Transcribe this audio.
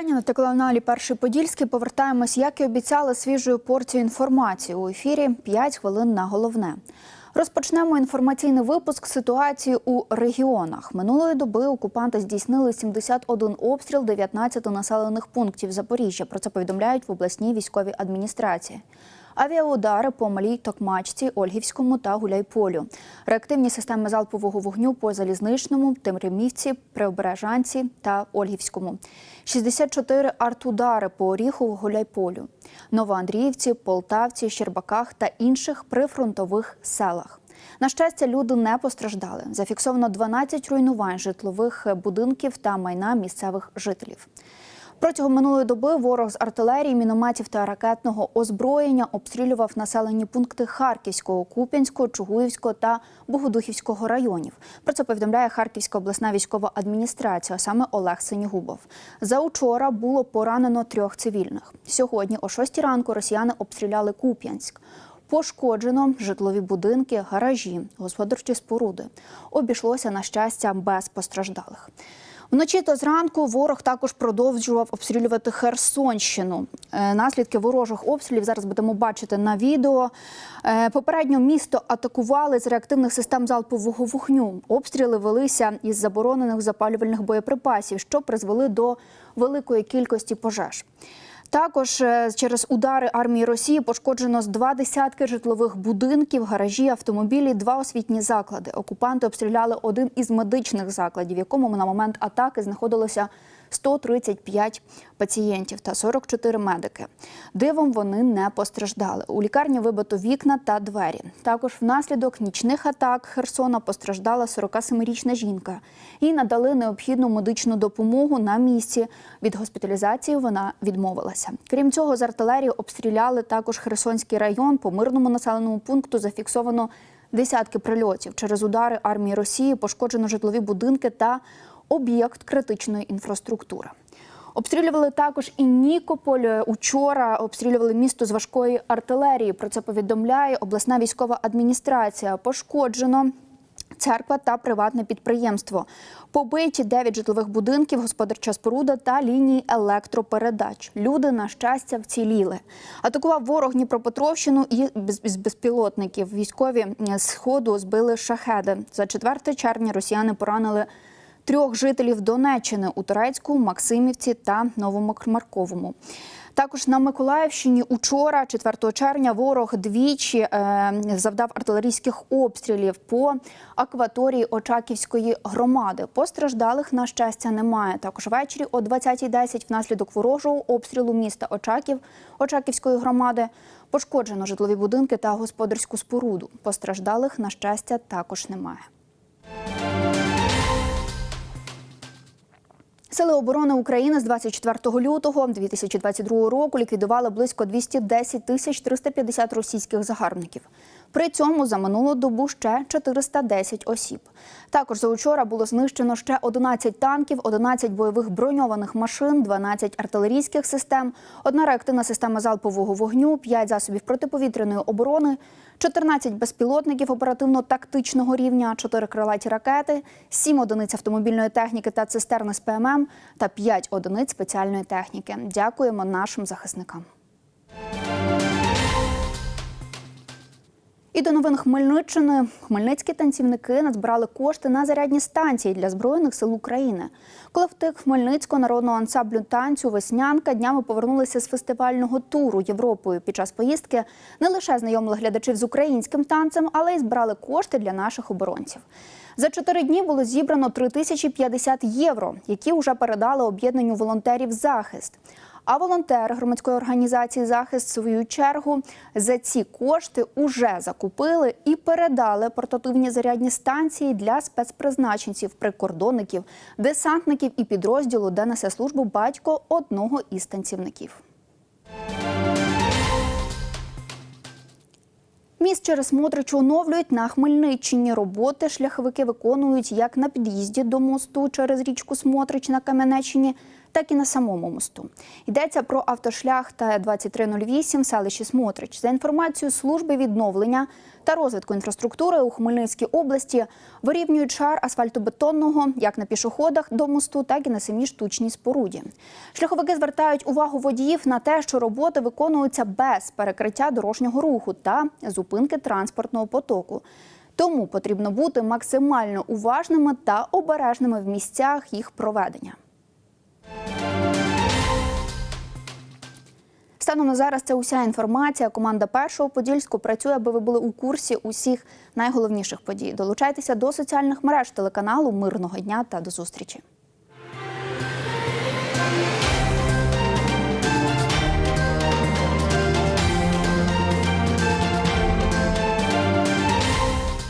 на телеканалі Перший Подільський повертаємось, як і обіцяли, свіжою порцією інформації у ефірі 5 хвилин на головне. Розпочнемо інформаційний випуск ситуації у регіонах. Минулої доби окупанти здійснили 71 обстріл 19 населених пунктів Запоріжжя. Про це повідомляють в обласній військовій адміністрації. Авіаудари по Малій Токмачці, Ольгівському та Гуляйполю. Реактивні системи залпового вогню по Залізничному, Темрімівці, Преобережанці та Ольгівському. 64 артудари по Оріхову, Гуляйполю. Новоандріївці, Полтавці, Щербаках та інших прифронтових селах. На щастя, люди не постраждали. Зафіксовано 12 руйнувань житлових будинків та майна місцевих жителів. Протягом минулої доби ворог з артилерії, мінометів та ракетного озброєння обстрілював населені пункти Харківського, Куп'янського, Чугуївського та Богодухівського районів. Про це повідомляє Харківська обласна військова адміністрація, а саме Олег Синігубов. За учора було поранено трьох цивільних. Сьогодні, о 6 ранку, росіяни обстріляли Куп'янськ. Пошкоджено житлові будинки, гаражі, господарчі споруди. Обійшлося на щастя без постраждалих. Вночі та зранку ворог також продовжував обстрілювати Херсонщину. Е, Наслідки ворожих обстрілів зараз будемо бачити на відео. Е, Попередньо місто атакували з реактивних систем залпового вогню. Обстріли велися із заборонених запалювальних боєприпасів, що призвели до великої кількості пожеж. Також е, через удари армії Росії пошкоджено з два десятки житлових будинків, гаражі, автомобілі, два освітні заклади. Окупанти обстріляли один із медичних закладів, в якому на момент атаки знаходилося 135 пацієнтів та 44 медики. Дивом вони не постраждали. У лікарні вибито вікна та двері. Також внаслідок нічних атак Херсона постраждала 47-річна жінка. Їй надали необхідну медичну допомогу на місці. Від госпіталізації вона відмовилася. Крім цього, з артилерії обстріляли також Херсонський район. По мирному населеному пункту зафіксовано десятки прильотів. Через удари армії Росії пошкоджено житлові будинки та об'єкт критичної інфраструктури. Обстрілювали також і Нікополь. Учора обстрілювали місто з важкої артилерії. Про це повідомляє обласна військова адміністрація. Пошкоджено. Церква та приватне підприємство. Побиті 9 житлових будинків, господарча споруда та лінії електропередач. Люди, на щастя, вціліли. Атакував ворог Дніпропетровщину і з безпілотників. Військові з сходу збили шахеди. За 4 червня росіяни поранили трьох жителів Донеччини у Турецьку, Максимівці та Новомарковому. Також на Миколаївщині учора, 4 червня, ворог двічі е, завдав артилерійських обстрілів по акваторії Очаківської громади. Постраждалих на щастя немає. Також ввечері о 20.10 внаслідок ворожого обстрілу міста Очаків Очаківської громади пошкоджено житлові будинки та господарську споруду. Постраждалих на щастя також немає. Сили оборони України з 24 лютого 2022 року ліквідували близько 210 тисяч 350 російських загарбників. При цьому за минулу добу ще 410 осіб. Також за учора було знищено ще 11 танків, 11 бойових броньованих машин, 12 артилерійських систем, одна реактивна система залпового вогню, 5 засобів протиповітряної оборони, 14 безпілотників оперативно-тактичного рівня, 4 крилаті ракети, 7 одиниць автомобільної техніки та цистерни з ПММ та 5 одиниць спеціальної техніки. Дякуємо нашим захисникам. І до новин Хмельниччини хмельницькі танцівники назбирали кошти на зарядні станції для збройних сил України. Колектив Хмельницького народного ансамблю танцю Веснянка днями повернулися з фестивального туру Європою. Під час поїздки не лише знайомили глядачів з українським танцем, але й збирали кошти для наших оборонців. За чотири дні було зібрано 3050 євро, які вже передали об'єднанню волонтерів захист. А волонтери громадської організації захист в свою чергу за ці кошти уже закупили і передали портативні зарядні станції для спецпризначенців, прикордонників, десантників і підрозділу, де несе службу батько одного із танцівників. Міст через Мотрич оновлюють на Хмельниччині. Роботи шляховики виконують як на під'їзді до мосту через річку Смотрич на Кам'янеччині, так і на самому мосту. Йдеться про автошлях Т-2308 в селищі Смотрич. За інформацією служби відновлення та розвитку інфраструктури у Хмельницькій області вирівнюють шар асфальтобетонного як на пішоходах до мосту, так і на самій штучній споруді. Шляховики звертають увагу водіїв на те, що роботи виконуються без перекриття дорожнього руху та зупинки транспортного потоку. Тому потрібно бути максимально уважними та обережними в місцях їх проведення. Станом на зараз це уся інформація. Команда першого подільську працює, аби ви були у курсі усіх найголовніших подій. Долучайтеся до соціальних мереж телеканалу Мирного дня та до зустрічі.